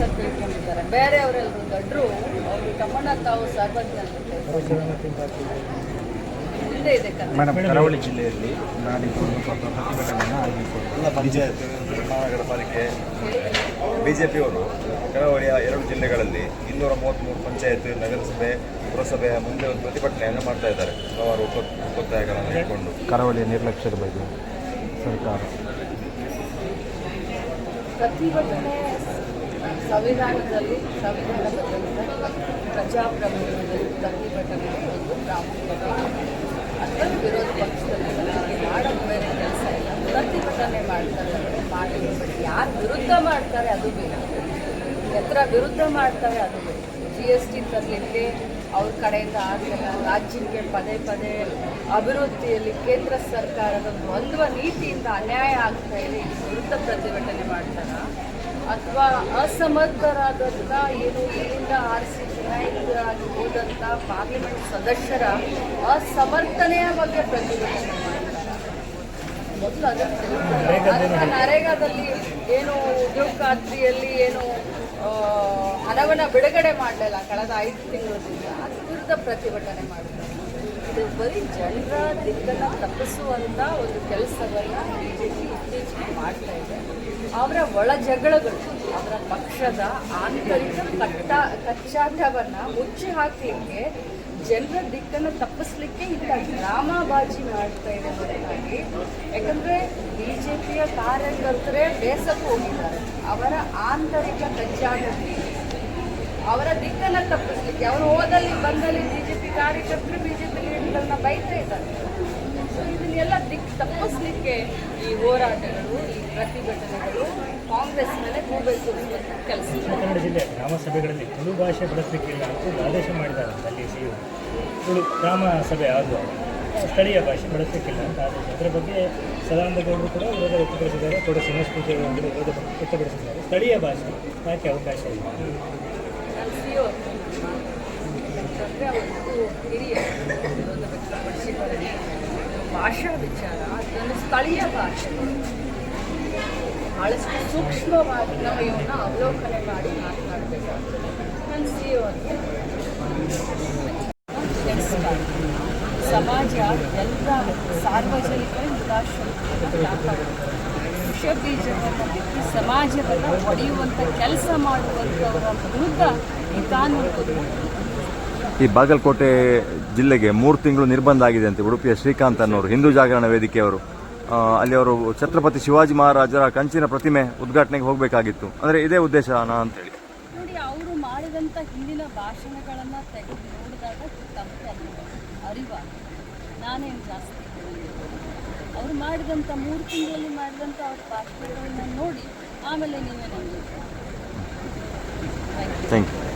ಅಂತ ತಿಳ್ಕೊಂಡಿದ್ದಾರೆ. ಬೇರೆಯವರೆಲ್ಲರೂ ದೊಡ್ಡರು ಅವರು ತಮ್ಮನ್ನ ತಾವು ಇದೆ ಮೇಡಮ್ ಕರಾವಳಿ ಜಿಲ್ಲೆಯಲ್ಲಿ ನಾಡಿದ್ದು ಪ್ರತಿಭಟನೆಯನ್ನು ಆಗಿಕೊಂಡು ಎಲ್ಲ ಪಂಚಾಯತ್ ಮಹಾನಗರ ಪಾಲಿಕೆ ಬಿಜೆಪಿಯವರು ಕರಾವಳಿಯ ಎರಡು ಜಿಲ್ಲೆಗಳಲ್ಲಿ ಇನ್ನೂರ ಮೂವತ್ತ್ಮೂರು ಪಂಚಾಯತ್ ನಗರಸಭೆ ಪುರಸಭೆಯ ಮುಂದೆ ಒಂದು ಪ್ರತಿಭಟನೆಯನ್ನು ಮಾಡ್ತಾ ಇದ್ದಾರೆ. ಹಲವಾರು ಒಪ್ಪತ್- ಒತ್ತಾಯಗಳನ್ನು ಇಟ್ಕೊಂಡು ಕರಾವಳಿಯ ನಿರ್ಲಕ್ಷ್ಯದ ಬಗ್ಗೆ ಸರ್ಕಾರ. ಪ್ರತಿಭಟನೆ ಸಂವಿಧಾನದಲ್ಲಿ ಸಂವಿಧಾನದ ಪ್ರಜಾಪ್ರಭುತ್ವದಲ್ಲಿ ಪ್ರತಿಭಟನೆ ಒಂದು ಪ್ರಾಮುಖ್ಯತೆ ಅದರಲ್ಲಿ ವಿರೋಧ ಪಕ್ಷದಲ್ಲಿ ಮಾಡೋದು ಬೇರೆ ಕೆಲಸ ಇಲ್ಲ. ಪ್ರತಿಭಟನೆ ಮಾಡ್ತಾರೆ ಅಂದರೆ ಮಾಡಿ ಯಾರು ವಿರುದ್ಧ ಮಾಡ್ತಾರೆ ಅದು ಬೇಡ. ಎತ್ತರ ವಿರುದ್ಧ ಮಾಡ್ತಾರೆ ಅದು ಜಿ ಎಸ್ ಟಿ ತರಲಿಕ್ಕೆ, ಅವ್ರ ಕಡೆಯಿಂದ ಆಗಲಿಲ್ಲ. ರಾಜ್ಯಕ್ಕೆ ಪದೇ ಪದೇ ಅಭಿವೃದ್ಧಿಯಲ್ಲಿ ಕೇಂದ್ರ ಸರ್ಕಾರದ ದ್ವಂದ್ವ ನೀತಿಯಿಂದ ಅನ್ಯಾಯ ಆಗ್ತಾ ಇದೆ. ವಿರುದ್ಧ ಪ್ರತಿಭಟನೆ ಮಾಡ್ತಾರ? ಅಥವಾ ಅಸಮರ್ಥರಾದಂಥ ಏನು ಇಲ್ಲಿಂದ ಆರಿಸಿ ಚುನಾಯಿತರಾಗಿ ಹೋದಂಥ ಪಾರ್ಲಿಮೆಂಟ್ ಸದಸ್ಯರ ಅಸಮರ್ಥನೆಯ ಬಗ್ಗೆ ಪ್ರತಿಭಟನೆ ಮಾಡಿದ್ದಾರೆ ಮೊದಲು ಅದನ್ನು ನರೇಗಾದಲ್ಲಿ ಏನು ಉದ್ಯೋಗ ಖಾತ್ರಿಯಲ್ಲಿ ಏನು ಹಣವನ್ನು ಬಿಡುಗಡೆ ಮಾಡಲಿಲ್ಲ ಕಳೆದ ಐದು ತಿಂಗಳಿಂದ. ಅದ್ರ ವಿರುದ್ಧ ಪ್ರತಿಭಟನೆ ಮಾಡಿದ್ದಾರೆ ಇದು ಬರೀ ಜನರ ದಿಕ್ಕನ್ನು ತಪ್ಪಿಸುವಂಥ ಒಂದು ಕೆಲಸವನ್ನು ಬಿ ಜೆ ಪಿ ಇತ್ತೀಚೆಗೆ ಅವರ ಒಳ ಜಗಳಗಳು, ಅವರ ಪಕ್ಷದ ಆಂತರಿಕ ಕಟ್ಟ, ಕಚ್ಚಾಟವನ್ನು ಮುಚ್ಚಿ ಹಾಕಲಿಕ್ಕೆ ಜನರ ದಿಕ್ಕನ್ನು ತಪ್ಪಿಸ್ಲಿಕ್ಕೆ ಇಂಥ ಡ್ರಾಮಾಬಾಜಿ ಮಾಡ್ತಾ ಇದೆ ಹೊರತಾಗಿ ಯಾಕಂದರೆ ಬಿ ಜೆ ಪಿಯ ಕಾರ್ಯಕರ್ತರೇ ಬೇಸಕ್ಕೆ ಹೋಗಿದ್ದಾರೆ. ಅವರ ಆಂತರಿಕ ಕಚ್ಚಾಟಕ್ಕೆ, ಅವರ ದಿಕ್ಕನ್ನು ತಪ್ಪಿಸ್ಲಿಕ್ಕೆ. ಅವರು ಹೋದಲ್ಲಿ ಬಂದಲ್ಲಿ ಬಿ ಕಾರ್ಯಕರ್ತರು ಬಿ ಜೆ ಪಿ ಲೀಡರ್ಗಳನ್ನ ಬೈತಾ ಇದ್ದಾರೆ. ಸೊ ಇದನ್ನೆಲ್ಲ ದಿಕ್ ತಪ್ಪಿಸ್ಲಿಕ್ಕೆ ಈ ಹೋರಾಟಗಳು ಈ ಪ್ರತಿಭಟನೆಗಳು ಕಾಂಗ್ರೆಸ್ ಮೇಲೆ ಹೋಗಬೇಕು ಕೆಲಸ. ಕನ್ನಡ ಜಿಲ್ಲೆ ಗ್ರಾಮ ಸಭೆಗಳಲ್ಲಿ ತುಳು ಭಾಷೆ ಬಳಸಲಿಕ್ಕಿಲ್ಲ ಅಂತ ಆದೇಶ ಮಾಡಿದ್ದಾರೆ ಅಲ್ಲಿ ಸಿ ತುಳು ಗ್ರಾಮ ಸಭೆ ಆಗುವ ಸ್ಥಳೀಯ ಭಾಷೆ ಬಳಸಲಿಕ್ಕಿಲ್ಲ ಅಂತ ಆದೇಶ. ಅದರ ಬಗ್ಗೆ ಸದಾನಂದಗೌಡರು ಕೂಡ ವಿರೋಧ ವ್ಯಕ್ತಪಡಿಸಿದ್ದಾರೆ. ಕೂಡ ಸಂಸ್ಕೃತಿ ವಿರೋಧ ವ್ಯಕ್ತಪಡಿಸಿದ್ದಾರೆ. ಸ್ಥಳೀಯ ಭಾಷೆ ಯಾಕೆ ಅವಕಾಶ ಇಲ್ಲ. ಹಿರಿಯ ಭಾಷಾ ವಿಚಾರ, ಅದನ್ನು ಸ್ಥಳೀಯ ಭಾಷೆ. ಬಹಳಷ್ಟು ಸೂಕ್ಷ್ಮವಾಗಿ ನಾವು ಇವನ್ನ ಅವಲೋಕನೆ ಮಾಡಿ ಮಾತನಾಡಬೇಕಾಗ್ತದೆ ಸಮಾಜ ಎಲ್ಲ ಸಾರ್ವಜನಿಕ ಹಿತಾಸಕ್ತಿಯನ್ನು ಕಾಪಾಡಬೇಕು. ವಿಷ ಸಮಾಜವನ್ನು ಒಡೆಯುವಂಥ ಕೆಲಸ ಮಾಡುವಂಥವರ ವಿರುದ್ಧ ಈ ಕಾನೂನು. ಈ ಬಾಗಲಕೋಟೆ ಜಿಲ್ಲೆಗೆ ಮೂರು ತಿಂಗಳು ನಿರ್ಬಂಧ ಆಗಿದೆ ಅಂತ ಉಡುಪಿಯ ಶ್ರೀಕಾಂತ್ ಅನ್ನೋರು ಹಿಂದೂ ಜಾಗರಣ ವೇದಿಕೆಯವರು. ಅಲ್ಲಿ ಅವರು ಛತ್ರಪತಿ ಶಿವಾಜಿ ಮಹಾರಾಜರ ಕಂಚಿನ ಪ್ರತಿಮೆ ಉದ್ಘಾಟನೆಗೆ ಹೋಗಬೇಕಾಗಿತ್ತು. ಅಂದರೆ ಇದೇ ಉದ್ದೇಶ ಅಂತೇಳಿ ನೋಡಿ ಅವರು ಮಾಡಿದಂಥ ಹಿಂದಿನ ಭಾಷಣಗಳನ್ನು ತೆಗೆದು ನೋಡಿದಾಗ ಅರಿವ ನಾನೇನು ಜಾಸ್ತಿ ಅವರು ಮಾಡಿದಂಥ ಮೂರು ತಿಂಗಳಲ್ಲಿ ಮಾಡಿದಂಥ ಅವ್ರ ಭಾಷಣಗಳನ್ನು ನೋಡಿ ಆಮೇಲೆ ನೀವೇ ನನಗೆ ಥ್ಯಾಂಕ್ ಯು